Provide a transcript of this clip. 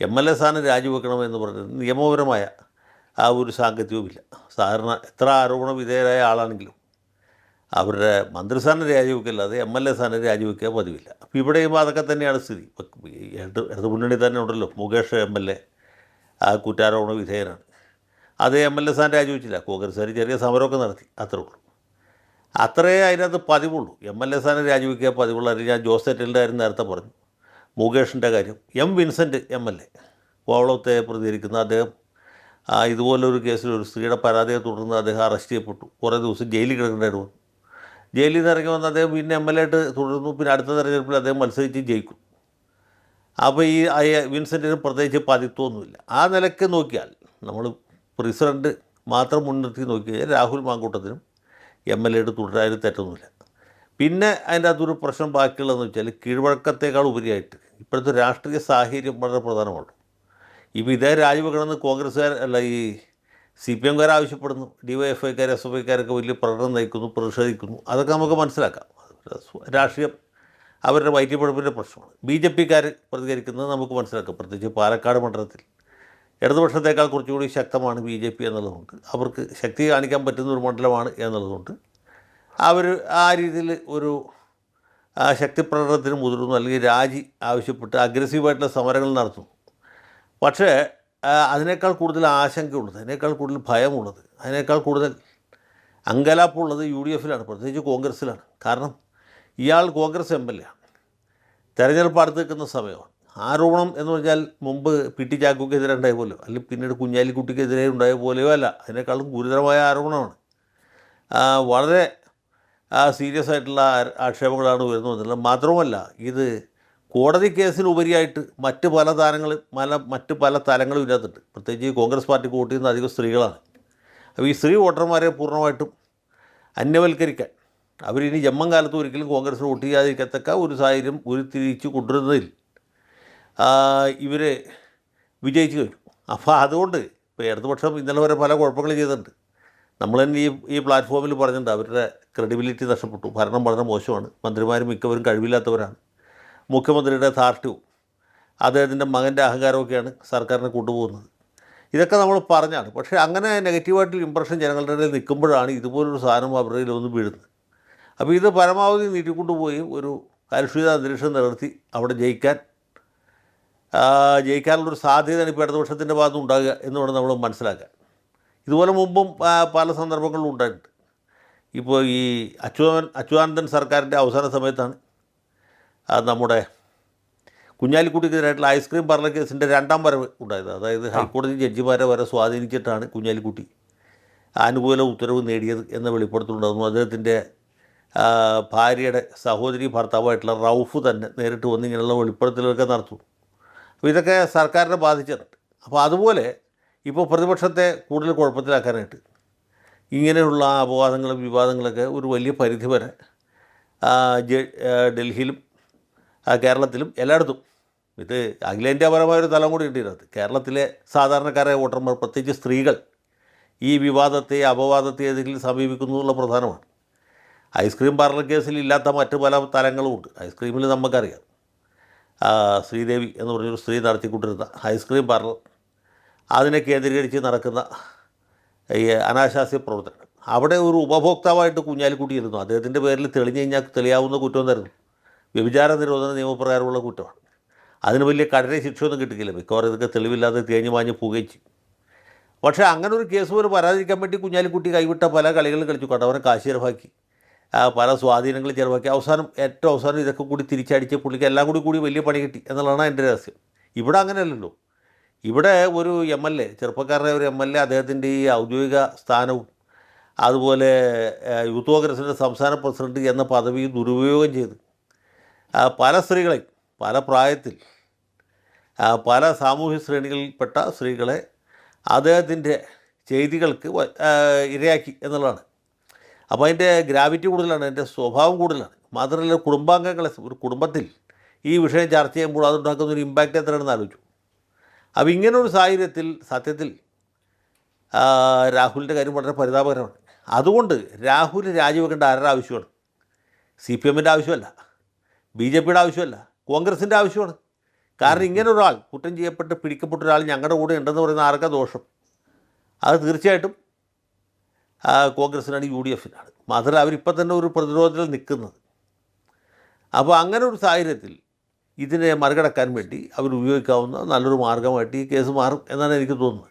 M L A സ്ഥാനം രാജിവെക്കണമെന്ന് പറഞ്ഞത് നിയമപരമായ ആ ഒരു സാങ്കത്യവുമില്ല സാധാരണ എത്ര ആരോപണ വിധേയരായ ആളാണെങ്കിലും അവരുടെ മന്ത്രിസ്ഥാനം രാജിവെക്കല്ലാതെ എം എൽ എ സ്ഥാനം രാജിവെക്കുക പതിവില്ല. അപ്പോൾ ഇവിടെയും അതൊക്കെ തന്നെയാണ് സ്ഥിതി. ഇടത് ഇടത് മുന്നണി തന്നെ ഉണ്ടല്ലോ മുകേഷ് എം എൽ എ ആ കുറ്റാരോപണ വിധേയനാണ്. അത് എം എൽ എ സ്ഥാനം രാജിവെച്ചില്ല. കോൺഗ്രസ്സുകാർ ചെറിയ സമരമൊക്കെ നടത്തി അത്രേ ഉള്ളൂ. അത്രേ അതിനകത്ത് പതിവുള്ളൂ. എം എൽ എ സ്ഥാനം രാജിവെക്കുക പതിവുള്ളൂ അല്ലെങ്കിൽ ഞാൻ ജോസ് തെറ്റലിന്റെ കാര്യം നേരത്തെ പറഞ്ഞു. മുകേഷിന്റെ കാര്യം. M Vincent M L A. കോവളത്തെ പ്രതികരിക്കുന്ന അദ്ദേഹം ഇതുപോലൊരു കേസിൽ ഒരു സ്ത്രീയുടെ പരാതിയെ തുടർന്ന് അദ്ദേഹം അറസ്റ്റ് ചെയ്യപ്പെട്ടു. കുറേ ദിവസം ജയിലിൽ കിടക്കേണ്ടതായിട്ട് വന്നു ജയിലിൽ നിന്ന് ഇറങ്ങി വന്ന് അദ്ദേഹം പിന്നെ എം എൽ എ ആയിട്ട് തുടർന്നു. പിന്നെ അടുത്ത തെരഞ്ഞെടുപ്പിൽ അദ്ദേഹം മത്സരിച്ച് ജയിക്കും. അപ്പോൾ ഈ വിൻസെന്റിന് പ്രത്യേകിച്ച് പതിത്വമൊന്നുമില്ല ആ നിലയ്ക്ക് നോക്കിയാൽ നമ്മൾ പ്രസിഡന്റ് മാത്രം മുൻനിർത്തി നോക്കി കഴിഞ്ഞാൽ രാഹുൽ മാങ്കൂട്ടത്തിനും എം എൽ എയുടെ തുടരാനും തെറ്റൊന്നുമില്ല. പിന്നെ അതിന്റെ അകത്തൊരു പ്രശ്നം ബാക്കിയുള്ളതെന്ന് വെച്ചാൽ കീഴ്വഴക്കത്തേക്കാൾ ഉപരിയായിട്ട് ഇപ്പോഴത്തെ രാഷ്ട്രീയ സാഹചര്യം വളരെ പ്രധാനമാണ്. ഇപ്പോൾ ഇതേ രാജിവെക്കണമെന്ന് കോൺഗ്രസ്സുകാർ അല്ല ഈ സി പി എംകാർ ആവശ്യപ്പെടുന്നു ഡി വൈ എഫ് ഐക്കാർ എസ് എഫ് ഐക്കാരൊക്കെ വലിയ പ്രകടനം നയിക്കുന്നു പ്രതിഷേധിക്കുന്നു. അതൊക്കെ നമുക്ക് മനസ്സിലാക്കാം. രാഷ്ട്രീയം അവരുടെ വൈദ്യപ്പെടുപ്പിന്റെ പ്രശ്നമാണ്. ബി ജെ പിക്കാർ പ്രതികരിക്കുന്നത് നമുക്ക് മനസ്സിലാക്കാം. പ്രത്യേകിച്ച് പാലക്കാട് മണ്ഡലത്തിൽ ഇടതുപക്ഷത്തേക്കാൾ കുറച്ചുകൂടി ശക്തമാണ് ബി ജെ പി എന്നുള്ളതുകൊണ്ട്. അവർക്ക് ശക്തി കാണിക്കാൻ പറ്റുന്ന ഒരു മണ്ഡലമാണ് എന്നുള്ളതുകൊണ്ട് അവർ ആ രീതിയിൽ ഒരു ശക്തിപ്രകടനത്തിന് ശക്തി പ്രകടനത്തിന് മുതിർന്നു അല്ലെങ്കിൽ രാജി ആവശ്യപ്പെട്ട് അഗ്രസീവായിട്ടുള്ള സമരങ്ങൾ നടത്തുന്നു പക്ഷേ അതിനേക്കാൾ കൂടുതൽ ആശങ്കയുള്ളത് അതിനേക്കാൾ കൂടുതൽ ഭയമുള്ളത് അതിനേക്കാൾ കൂടുതൽ അങ്കലാപ്പുള്ളത് യു ഡി എഫിലാണ് പ്രത്യേകിച്ച് കോൺഗ്രസ്സിലാണ്. കാരണം ഇയാൾ കോൺഗ്രസ് എം എൽ എ ആണ് തെരഞ്ഞെടുപ്പ് അടുത്ത് നിൽക്കുന്ന സമയമാണ്. ആരോപണം എന്ന് പറഞ്ഞാൽ മുമ്പ് പി ടി ചാക്കോക്കെതിരെ ഉണ്ടായ പോലെയോ അല്ലെങ്കിൽ പിന്നീട് കുഞ്ഞാലിക്കുട്ടിക്കെതിരെ ഉണ്ടായ പോലെയോ അല്ല. അതിനേക്കാളും ഗുരുതരമായ ആരോപണമാണ്. ആ, സീരിയസ് ആയിട്ടുള്ള ആക്ഷേപങ്ങളാണ് വരുന്നത് എന്നുള്ളത് ഇത് കോടതി കേസിന് ഉപരിയായിട്ട് മറ്റ് പല താരങ്ങളും പല മറ്റ് പല തലങ്ങളും ഇതിനകത്തുണ്ട്. പ്രത്യേകിച്ച് ഈ കോൺഗ്രസ് പാർട്ടിക്ക് വോട്ട് ചെയ്യുന്ന അധികം സ്ത്രീകളാണ്. അപ്പോൾ ഈ സ്ത്രീ വോട്ടർമാരെ പൂർണമായിട്ടും അന്യവൽക്കരിക്കാൻ അവരിനി ജമ്മം കാലത്ത് ഒരിക്കലും കോൺഗ്രസ് വോട്ട് ചെയ്യാതിരിക്കത്തക്ക ഒരു സാഹചര്യം ഉരുത്തിരിച്ച് കൊണ്ടുവരുന്നതിൽ ഇവരെ വിജയിച്ചു കഴിഞ്ഞു. അപ്പോൾ അതുകൊണ്ട് ഇപ്പോൾ ഇടതുപക്ഷം ഇന്നലെ വരെ പല കുഴപ്പങ്ങളും ചെയ്തിട്ടുണ്ട്. നമ്മൾ തന്നെ ഈ ഈ പ്ലാറ്റ്ഫോമിൽ പറഞ്ഞിട്ടുണ്ട് അവരുടെ ക്രെഡിബിലിറ്റി നഷ്ടപ്പെട്ടു. ഭരണം വളരെ മോശമാണ്. മന്ത്രിമാർ മിക്കവരും കഴിവില്ലാത്തവരാണ്. മുഖ്യമന്ത്രിയുടെ ധാർഷ്ട്യവും അദ്ദേഹത്തിന്റെ മകന്റെ അഹങ്കാരമൊക്കെയാണ് സർക്കാരിനെ കൊണ്ടുപോകുന്നത്. ഇതൊക്കെ നമ്മൾ പറഞ്ഞാണ്. പക്ഷേ അങ്ങനെ നെഗറ്റീവായിട്ടുള്ള ഇമ്പ്രഷൻ ജനങ്ങളുടെ ഇടയിൽ നിൽക്കുമ്പോഴാണ് ഇതുപോലൊരു സാധനം അവരുടെ ഒന്ന് വീഴുന്നത്. അപ്പോൾ ഇത് പരമാവധി നീട്ടിക്കൊണ്ടുപോയി ഒരു കലുഷിത അന്തരീക്ഷം നിലനിർത്തി അവിടെ ജയിക്കാൻ ജയിക്കാനുള്ളൊരു സാധ്യതയാണ് ഇപ്പോൾ ഇടതുപക്ഷത്തിന്റെ ഭാഗത്ത് ഉണ്ടാകുക എന്ന് വേണം നമ്മൾ മനസ്സിലാക്കാൻ. ഇതുപോലെ മുമ്പും പല സന്ദർഭങ്ങളും ഉണ്ടായിട്ടുണ്ട്. ഇപ്പോൾ ഈ അച്യുതൻ അച്യുതാനന്ദൻ സർക്കാരിന്റെ അവസാന സമയത്താണ് നമ്മുടെ കുഞ്ഞാലിക്കുട്ടിക്കെതിരായിട്ടുള്ള ഐസ്ക്രീം പാർലർ കേസിന്റെ രണ്ടാം വരവ് ഉണ്ടായത്. അതായത് ഹൈക്കോടതി ജഡ്ജിമാരെ വരെ സ്വാധീനിച്ചിട്ടാണ് കുഞ്ഞാലിക്കുട്ടി അനുകൂല ഉത്തരവ് നേടിയത് എന്ന വെളിപ്പെടുത്തലുണ്ടായിരുന്നു. അദ്ദേഹത്തിന്റെ ഭാര്യയുടെ സഹോദരി ഭർത്താവായിട്ടുള്ള റൌഫ് തന്നെ നേരിട്ട് വന്ന് ഇങ്ങനെയുള്ള വെളിപ്പെടുത്തലുകളൊക്കെ നടത്തുന്നു അപ്പോൾ ഇതൊക്കെ സർക്കാരിനെ ബാധിച്ചിട്ടുണ്ട്. അപ്പോൾ അതുപോലെ ഇപ്പോൾ പ്രതിപക്ഷത്തെ കൂടുതൽ കുഴപ്പത്തിലാക്കാനായിട്ട് ഇങ്ങനെയുള്ള അപവാദങ്ങളും വിവാദങ്ങളൊക്കെ ഒരു വലിയ പരിധി വരെ ഡൽഹിയിലും കേരളത്തിലും എല്ലായിടത്തും. ഇത് അഖിലേന്ത്യാപരമായ ഒരു തലം കൂടി ഉണ്ട് ഇതിനകത്ത്. കേരളത്തിലെ സാധാരണക്കാരായ വോട്ടർമാർ പ്രത്യേകിച്ച് സ്ത്രീകൾ ഈ വിവാദത്തെ അപവാദത്തെ ഏതെങ്കിലും സമീപിക്കുന്നു എന്നുള്ള പ്രധാനമാണ്. ഐസ്ക്രീം പാർലർ കേസിൽ ഇല്ലാത്ത മറ്റ് പല തലങ്ങളും ഉണ്ട്. ഐസ്ക്രീമിൽ നമുക്കറിയാം. ശ്രീദേവി എന്ന് പറഞ്ഞൊരു സ്ത്രീ നടത്തിക്കൊണ്ടിരുന്ന ഐസ്ക്രീം പാർലർ അതിനെ കേന്ദ്രീകരിച്ച് നടക്കുന്ന ഈ അനാശാസ്യ പ്രവർത്തനങ്ങൾ അവിടെ ഒരു ഉപഭോക്താവായിട്ട് കുഞ്ഞാലിക്കുട്ടി ഇരുന്നു. അദ്ദേഹത്തിന്റെ പേരിൽ തെളിഞ്ഞു കഴിഞ്ഞാൽ തെളിയാവുന്ന കുറ്റം തരുന്നു വ്യഭിചാര നിരോധന നിയമപ്രകാരമുള്ള കുറ്റമാണ്. അതിന് വലിയ കഠിന ശിക്ഷയൊന്നും കിട്ടിക്കില്ല മിക്കവാറും ഇതൊക്കെ തെളിവില്ലാതെ തേഞ്ഞു മാഞ്ഞ് പോവുകയും ചെയ്യും. പക്ഷേ അങ്ങനെ ഒരു കേസ് പോലും വരാതിരിക്കാൻ വേണ്ടി കുഞ്ഞാലിക്കുട്ടി കൈവിട്ട പല കളികളും കളിച്ചു. കണ്ടവനെ കാശ് ചിലവാക്കി. പല സ്വാധീനങ്ങൾ ചിലവാക്കി. അവസാനം ഏറ്റവും അവസാനം ഇതൊക്കെ കൂടി തിരിച്ചടിച്ച് പുള്ളിക്ക് എല്ലാം കൂടി കൂടി വലിയ പണി കിട്ടി എന്നുള്ളതാണ് എന്റെ രഹസ്യം. ഇവിടെ അങ്ങനെയല്ലല്ലോ. ഇവിടെ ഒരു എം എൽ എ ചെറുപ്പക്കാരനായ ഒരു എം എൽ എ അദ്ദേഹത്തിന്റെ ഈ ഔദ്യോഗിക സ്ഥാനവും അതുപോലെ യൂത്ത് കോൺഗ്രസിന്റെ സംസ്ഥാന പ്രസിഡന്റ് എന്ന പദവി ദുരുപയോഗം ചെയ്ത് പല സ്ത്രീകളെ പല പ്രായത്തിൽ പല സാമൂഹ്യ ശ്രേണികളിൽപ്പെട്ട സ്ത്രീകളെ അദ്ദേഹത്തിന്റെ ചെയ്തികൾക്ക് ഇരയാക്കി എന്നുള്ളതാണ്. അപ്പോൾ അതിന്റെ ഗ്രാവിറ്റി കൂടുതലാണ് അതിന്റെ സ്വഭാവം കൂടുതലാണ്. മാത്രമല്ല കുടുംബാംഗങ്ങളെ ഒരു കുടുംബത്തിൽ ഈ വിഷയം ചർച്ച ചെയ്യുമ്പോൾ അതുണ്ടാക്കുന്ന ഒരു ഇമ്പാക്റ്റ് എത്രയാണെന്ന് ആലോചിച്ചു. അപ്പോൾ ഒരു സാഹചര്യത്തിൽ സത്യത്തിൽ രാഹുലിന്റെ കാര്യം വളരെ പരിതാപകരമാണ്. അതുകൊണ്ട് രാഹുൽ രാജിവെക്കേണ്ട ആരുടെ ആവശ്യമാണ്? സി പി എമ്മിന്റെ ആവശ്യമല്ല. ബി ജെ പിയുടെ ആവശ്യമല്ല. കോൺഗ്രസിന്റെ ആവശ്യമാണ്. കാരണം ഇങ്ങനെ ഒരാൾ കുറ്റം ചെയ്യപ്പെട്ട് പിടിക്കപ്പെട്ട ഒരാൾ ഞങ്ങളുടെ കൂടെ ഉണ്ടെന്ന് പറയുന്ന ആർക്കാ ദോഷം? അത് തീർച്ചയായിട്ടും കോൺഗ്രസിനാണ് യു ഡി എഫിനാണ്. മാത്രമല്ല അവരിപ്പോൾ തന്നെ ഒരു പ്രതിരോധത്തിൽ നിൽക്കുന്നത്. അപ്പോൾ അങ്ങനെ ഒരു സാഹചര്യത്തിൽ ഇതിനെ മറികടക്കാൻ വേണ്ടി അവർ ഉപയോഗിക്കാവുന്ന നല്ലൊരു മാർഗമായിട്ട് ഈ കേസ് മാറും എന്നാണ് എനിക്ക് തോന്നുന്നത്.